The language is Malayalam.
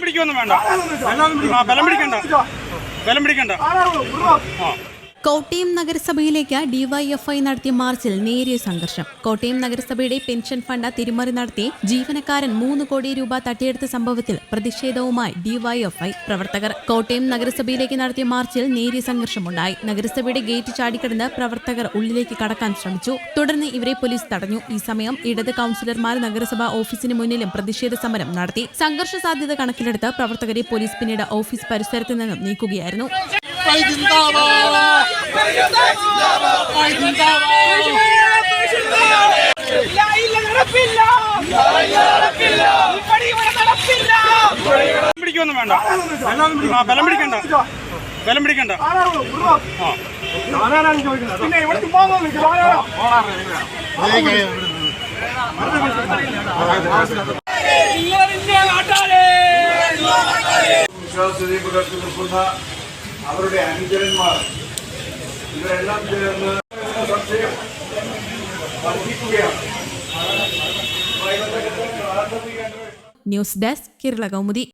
പിടിക്കൊന്നും വേണ്ട. ബലം പിടിക്കണ്ട. ബലം പിടിക്കണ്ട. ആ. കോട്ടയം നഗരസഭയിലേക്ക് ഡിവൈഎഫ്ഐ നടത്തിയ മാർച്ചിൽ നേരിയ സംഘർഷം. കോട്ടയം നഗരസഭയുടെ പെൻഷൻ ഫണ്ട് തിരിമറി നടത്തി ജീവനക്കാരൻ മൂന്ന് കോടി രൂപ തട്ടിയെടുത്ത സംഭവത്തിൽ പ്രതിഷേധവുമായി ഡിവൈഎഫ്ഐ പ്രവർത്തകർ. കോട്ടയം നഗരസഭയിലേക്ക് നടത്തിയ മാർച്ചിൽ നേരിയ സംഘർഷമുണ്ടായി. നഗരസഭയുടെ ഗേറ്റ് ചാടിക്കടന്ന് പ്രവർത്തകർ ഉള്ളിലേക്ക് കടക്കാൻ ശ്രമിച്ചു. തുടർന്ന് ഇവരെ പോലീസ് തടഞ്ഞു. ഈ സമയം ഇടത് കൌൺസിലർമാർ നഗരസഭാ ഓഫീസിന് മുന്നിലും പ്രതിഷേധ സമരം നടത്തി. സംഘർഷ സാധ്യത കണക്കിലെടുത്ത് പ്രവർത്തകരെ പോലീസ് പിന്നീട് ഓഫീസ് പരിസരത്ത് നിന്നും നീക്കുകയായിരുന്നു. പിടിക്കൊന്നും വേണ്ട ആ ബലം പിടിക്കണ്ട ബലം പിടിക്കണ്ട പിന്നെ ഇവിടെ വിശ്വാസതയെ പുലർത്തി നിൽക്കുന്ന അവരുടെ അനുചരന്മാർ ഇവരെല്ലാം ചേർന്ന് സംശയം വർദ്ധിക്കുകയാണ്. News desk Kerala Kaumudi.